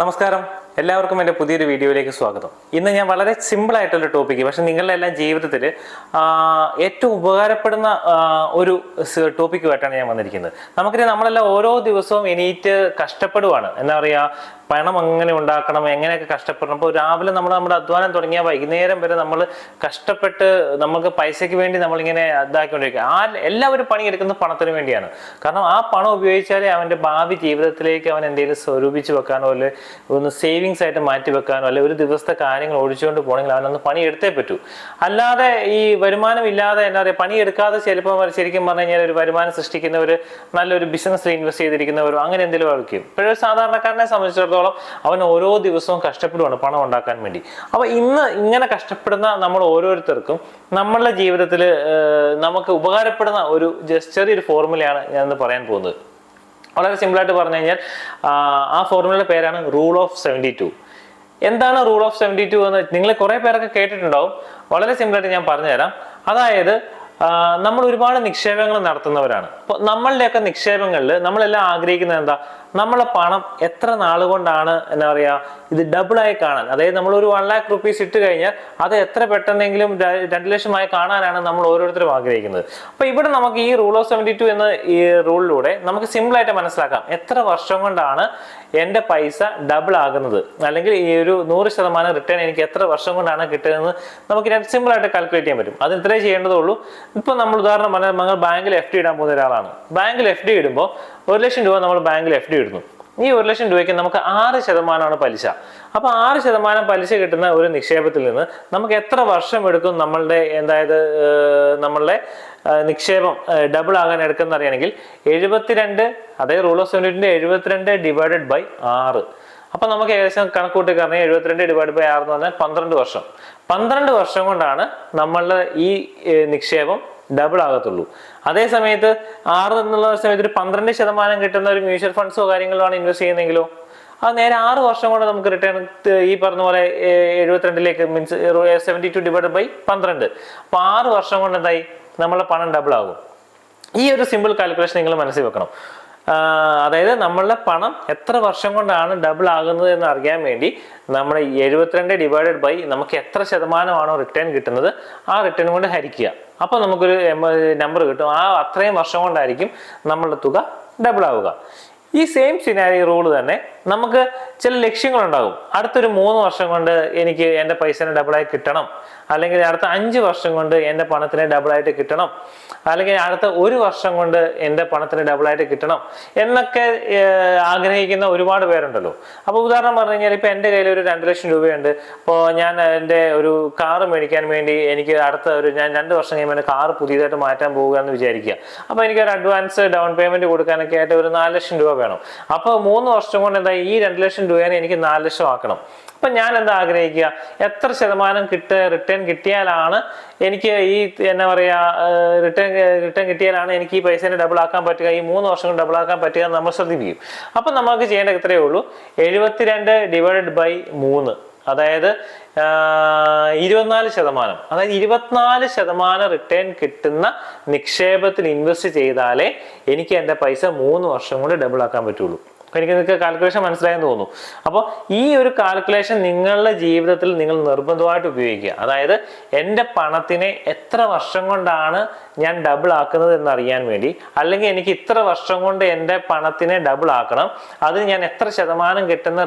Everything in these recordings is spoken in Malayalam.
നമസ്കാരം. എല്ലാവർക്കും എന്റെ പുതിയൊരു വീഡിയോയിലേക്ക് സ്വാഗതം. ഇന്ന് ഞാൻ വളരെ സിമ്പിൾ ആയിട്ടുള്ള ടോപ്പിക്ക് പക്ഷെ നിങ്ങളുടെ എല്ലാം ജീവിതത്തിൽ ഏറ്റവും ഉപകാരപ്പെടുന്ന ഒരു ടോപ്പിക്കുമായിട്ടാണ് ഞാൻ വന്നിരിക്കുന്നത്. നമുക്കറിയാം നമ്മളെല്ലാം ഓരോ ദിവസവും എണീറ്റ് കഷ്ടപ്പെടുവാണ്. എന്താ പറയുക പണം എങ്ങനെ ഉണ്ടാക്കണം എങ്ങനെയൊക്കെ കഷ്ടപ്പെടണം. അപ്പോൾ രാവിലെ നമ്മൾ നമ്മുടെ അധ്വാനം തുടങ്ങിയ വൈകുന്നേരം വരെ നമ്മൾ കഷ്ടപ്പെട്ട് നമുക്ക് പൈസയ്ക്ക് വേണ്ടി നമ്മളിങ്ങനെ ഇതാക്കിക്കൊണ്ടിരിക്കുക. ആ എല്ലാവരും പണിയെടുക്കുന്നത് പണത്തിന് വേണ്ടിയാണ്. കാരണം ആ പണം ഉപയോഗിച്ചാലേ അവന്റെ ഭാവി ജീവിതത്തിലേക്ക് അവൻ എന്തെങ്കിലും സ്വരൂപിച്ച് വെക്കാനോ അല്ലെ ഒന്ന് സേവിങ്സ് ആയിട്ട് മാറ്റി വെക്കാനോ അല്ലെങ്കിൽ ഒരു ദിവസത്തെ കാര്യങ്ങൾ ഓടിച്ചുകൊണ്ട് പോകണമെങ്കിൽ അവനൊന്ന് പണി എടുത്തേ പറ്റൂ. അല്ലാതെ ഈ വരുമാനം ഇല്ലാതെ എന്താ പറയുക പണി എടുക്കാതെ ചിലപ്പോൾ ശരിക്കും പറഞ്ഞു കഴിഞ്ഞാൽ ഒരു വരുമാനം സൃഷ്ടിക്കുന്നവർ നല്ലൊരു ബിസിനസ്സിൽ ഇൻവെസ്റ്റ് ചെയ്തിരിക്കുന്നവരോ അങ്ങനെ എന്തെങ്കിലും ആയിരിക്കും. ഇപ്പോഴൊരു സാധാരണക്കാരനെ സംബന്ധിച്ചിടത്തോളം അവൻ ഓരോ ദിവസവും കഷ്ടപ്പെടുവാണ് പണം ഉണ്ടാക്കാൻ വേണ്ടി. അപ്പൊ ഇന്ന് ഇങ്ങനെ കഷ്ടപ്പെടുന്ന നമ്മൾ ഓരോരുത്തർക്കും നമ്മളുടെ ജീവിതത്തിൽ നമുക്ക് ഉപകാരപ്പെടുന്ന ഒരു ചെറിയൊരു ഫോർമുലയാണ് ഞാൻ ഇന്ന് പറയാൻ പോകുന്നത്. വളരെ സിമ്പിളായിട്ട് പറഞ്ഞു കഴിഞ്ഞാൽ ആ, ആ ഫോർമുലയുടെ പേരാണ് റൂൾ ഓഫ് സെവന്റി ടു. എന്താണ് റൂൾ ഓഫ് സെവന്റി ടു എന്ന് നിങ്ങൾ കുറെ പേരൊക്കെ കേട്ടിട്ടുണ്ടാവും. വളരെ സിമ്പിളായിട്ട് ഞാൻ പറഞ്ഞുതരാം. അതായത് നമ്മൾ ഒരുപാട് നിക്ഷേപങ്ങൾ നടത്തുന്നവരാണ്. അപ്പോൾ നമ്മളുടെയൊക്കെ നിക്ഷേപങ്ങളിൽ നമ്മളെല്ലാം ആഗ്രഹിക്കുന്നത് എന്താ? നമ്മളെ പണം എത്ര നാൾ കൊണ്ടാണ് എന്താ പറയുക ഇത് ഡബിളായി കാണാൻ. അതായത് നമ്മൾ ഒരു വൺ ലാക്ക് റുപ്പീസ് ഇട്ട് കഴിഞ്ഞാൽ അത് എത്ര പെട്ടെന്നെങ്കിലും രണ്ട് ലക്ഷമായി കാണാനാണ് നമ്മൾ ഓരോരുത്തരും ആഗ്രഹിക്കുന്നത്. അപ്പോൾ ഇവിടെ നമുക്ക് ഈ റൂൾ ഓഫ് സെവന്റി ടു എന്ന ഈ റൂളിലൂടെ നമുക്ക് സിമ്പിളായിട്ട് മനസ്സിലാക്കാം. എത്ര വർഷം കൊണ്ടാണ് എന്റെ പൈസ ഡബിൾ ആകുന്നത്? അല്ലെങ്കിൽ ഈ ഒരു നൂറ് ശതമാനം റിട്ടേൺ എനിക്ക് എത്ര വർഷം കൊണ്ടാണ് കിട്ടുന്നത് നമുക്ക് സിമ്പിൾ ആയിട്ട് കാൽക്കുലേറ്റ് ചെയ്യാൻ പറ്റും. അത് ഇത്രേ ചെയ്യേണ്ടതേ ഉള്ളൂ. ഇപ്പൊ നമ്മൾ ഉദാഹരണം പറഞ്ഞാൽ നമ്മൾ ബാങ്കിൽ എഫ് ഡി ഇടാൻ പോകുന്ന ഒരാളാണ്. ബാങ്കിൽ എഫ് ഡി ഇടുമ്പോൾ ഒരു ലക്ഷം രൂപ നമ്മൾ ബാങ്കിൽ എഫ് ഡി ഇടുന്നു ഈ ഒരു ലക്ഷം രൂപയ്ക്ക് നമുക്ക് ആറ് ശതമാനമാണ് പലിശ. അപ്പൊ ആറ് ശതമാനം പലിശ കിട്ടുന്ന ഒരു നിക്ഷേപത്തിൽ നിന്ന് നമുക്ക് എത്ര വർഷം എടുക്കും നമ്മളുടെ എന്തായത് നമ്മളുടെ നിക്ഷേപം ഡബിൾ ആകാൻ എടുക്കുന്ന അറിയണമെങ്കിൽ എഴുപത്തിരണ്ട് അതായത് റൂൾ ഓഫ് സെവന്റിന്റെ എഴുപത്തിരണ്ട് ഡിവൈഡഡ് ബൈ ആറ്. അപ്പൊ നമുക്ക് ഏകദേശം കണക്കൂട്ടി കാരണം എഴുപത്തിരണ്ട് ഡിവൈഡ് ബൈ ആറ് എന്ന് പറഞ്ഞാൽ പന്ത്രണ്ട് വർഷം. പന്ത്രണ്ട് വർഷം കൊണ്ടാണ് നമ്മളുടെ ഈ നിക്ഷേപം ഡബിൾ ആകത്തുള്ളൂ. അതേ സമയത്ത് ആറ് എന്നുള്ള സമയത്ത് ഒരു പന്ത്രണ്ട് ശതമാനം കിട്ടുന്ന ഒരു മ്യൂച്വൽ ഫണ്ട്സോ കാര്യങ്ങളോ ആണ് ഇൻവെസ്റ്റ് ചെയ്യുന്നെങ്കിലോ? അത് നേരെ ആറ് വർഷം കൊണ്ട് നമുക്ക് റിട്ടേൺ ഈ പറഞ്ഞ പോലെ എഴുപത്തിരണ്ടിലേക്ക് means seventy two divide by പന്ത്രണ്ട്. അപ്പൊ ആറ് വർഷം കൊണ്ട് എന്തായി? നമ്മളെ പണം ഡബിൾ ആകും. ഈ ഒരു സിമ്പിൾ കാൽക്കുലേഷൻ നിങ്ങൾ മനസ്സിൽ വെക്കണം. അതായത് നമ്മളുടെ പണം എത്ര വർഷം കൊണ്ടാണ് ഡബിൾ ആകുന്നത് എന്ന് അറിയാൻ വേണ്ടി നമ്മൾ എഴുപത്തിരണ്ട് ഡിവൈഡഡ് ബൈ നമുക്ക് എത്ര ശതമാനമാണോ റിട്ടേൺ കിട്ടുന്നത് ആ റിട്ടേൺ കൊണ്ട് ഹരിക്കുക. അപ്പോൾ നമുക്കൊരു നമ്പർ കിട്ടും. ആ അത്രയും വർഷം കൊണ്ടായിരിക്കും നമ്മളുടെ തുക ഡബിൾ ആവുക. ഈ സെയിം സിനാരി റൂൾ തന്നെ നമുക്ക് ചില ലക്ഷ്യങ്ങളുണ്ടാകും. അടുത്തൊരു മൂന്ന് വർഷം കൊണ്ട് എനിക്ക് എന്റെ പൈസനെ ഡബിളായി കിട്ടണം. അല്ലെങ്കിൽ അടുത്ത അഞ്ച് വർഷം കൊണ്ട് എന്റെ പണത്തിനെ ഡബിളായിട്ട് കിട്ടണം. അല്ലെങ്കിൽ അടുത്ത ഒരു വർഷം കൊണ്ട് എന്റെ പണത്തിന് ഡബിളായിട്ട് കിട്ടണം എന്നൊക്കെ ആഗ്രഹിക്കുന്ന ഒരുപാട് പേരുണ്ടല്ലോ. അപ്പോൾ ഉദാഹരണം പറഞ്ഞു കഴിഞ്ഞാൽ ഇപ്പോൾ എന്റെ കയ്യിൽ ഒരു രണ്ട് ലക്ഷം രൂപയുണ്ട്. അപ്പോൾ ഞാൻ എന്റെ ഒരു കാറ് മേടിക്കാൻ വേണ്ടി എനിക്ക് അടുത്ത ഒരു ഞാൻ രണ്ട് വർഷം കഴിയുമ്പോൾ എന്റെ കാറ് പുതിയതായിട്ട് മാറ്റാൻ പോവുക എന്ന് വിചാരിക്കുക. അപ്പോൾ എനിക്ക് ഒരു അഡ്വാൻസ് ഡൗൺ പേയ്മെന്റ് കൊടുക്കാനൊക്കെ ആയിട്ട് ഒരു നാല് ലക്ഷം രൂപ വേണം. അപ്പോൾ മൂന്ന് വർഷം കൊണ്ട് എന്താ ഈ രണ്ട് ലക്ഷം രൂപേനെ എനിക്ക് നാല് ലക്ഷം ആക്കണം. അപ്പൊ ഞാൻ എന്താ ആഗ്രഹിക്കുക? എത്ര ശതമാനം കിട്ട റിട്ടേൺ കിട്ടിയാലാണ് എനിക്ക് ഈ എന്നാ പറയാ റിട്ടേൺ റിട്ടേൺ കിട്ടിയാലാണ് എനിക്ക് ഈ പൈസേനെ ഡബിൾ ആക്കാൻ പറ്റുക ഈ മൂന്ന് വർഷം കൊണ്ട് ഡബിൾ ആക്കാൻ പറ്റുക നമ്മൾ ശ്രദ്ധിപ്പിക്കും. അപ്പൊ നമുക്ക് ചെയ്യേണ്ട ഇത്രയേ ഉള്ളൂ. എഴുപത്തിരണ്ട് ഡിവൈഡഡ് ബൈ മൂന്ന്. അതായത് ഇരുപത്തിനാല് ശതമാനം അതായത് ഇരുപത്തിനാല് ശതമാനം റിട്ടേൺ കിട്ടുന്ന നിക്ഷേപത്തിൽ ഇൻവെസ്റ്റ് ചെയ്താലേ എനിക്ക് എന്റെ പൈസ മൂന്ന് വർഷം കൊണ്ട് ഡബിൾ ആക്കാൻ പറ്റുള്ളൂ. എനിക്ക് നിങ്ങൾക്ക് കാൽക്കുലേഷൻ മനസ്സിലായെന്ന് തോന്നുന്നു. അപ്പോൾ ഈ ഒരു കാൽക്കുലേഷൻ നിങ്ങളുടെ ജീവിതത്തിൽ നിങ്ങൾ നിർബന്ധമായിട്ട് ഉപയോഗിക്കുക. അതായത് എന്റെ പണത്തിനെ എത്ര വർഷം കൊണ്ടാണ് ഞാൻ ഡബിൾ ആക്കുന്നത് എന്നറിയാൻ വേണ്ടി അല്ലെങ്കിൽ എനിക്ക് ഇത്ര വർഷം കൊണ്ട് എന്റെ പണത്തിനെ ഡബിൾ ആക്കണം അതിന് ഞാൻ എത്ര ശതമാനം കിട്ടുന്ന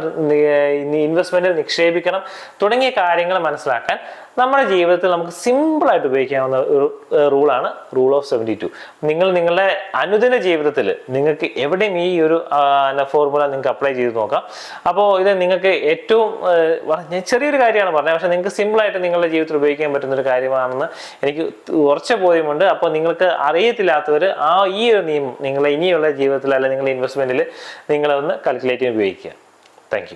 ഇൻവെസ്റ്റ്മെന്റിൽ നിക്ഷേപിക്കണം തുടങ്ങിയ കാര്യങ്ങൾ മനസ്സിലാക്കാൻ നമ്മുടെ ജീവിതത്തിൽ നമുക്ക് സിമ്പിളായിട്ട് ഉപയോഗിക്കാവുന്ന ഒരു റൂളാണ് റൂൾ ഓഫ് സെവന്റി ടു നിങ്ങൾ നിങ്ങളുടെ അനുദിന ജീവിതത്തിൽ നിങ്ങൾക്ക് എവിടെയും ഈ ഒരു ഫോർമുല നിങ്ങൾക്ക് അപ്ലൈ ചെയ്ത് നോക്കാം. അപ്പോൾ ഇത് നിങ്ങൾക്ക് ഏറ്റവും ചെറിയൊരു കാര്യമാണ് പറഞ്ഞത്. പക്ഷേ നിങ്ങൾക്ക് സിമ്പിളായിട്ട് നിങ്ങളുടെ ജീവിതത്തിൽ ഉപയോഗിക്കാൻ പറ്റുന്ന ഒരു കാര്യമാണെന്ന് എനിക്ക് ഉറച്ച ബോധ്യമുണ്ട്. അപ്പോൾ നിങ്ങൾക്ക് അറിയത്തില്ലാത്തവർ ആ ഈ ഒരു നിയമം നിങ്ങളെ ഇനിയുള്ള ജീവിതത്തിൽ അല്ലെങ്കിൽ നിങ്ങളുടെ ഇൻവെസ്റ്റ്മെന്റിൽ നിങ്ങളൊന്ന് കാൽക്കുലേറ്റ് ചെയ്യാൻ ഉപയോഗിക്കുക. താങ്ക്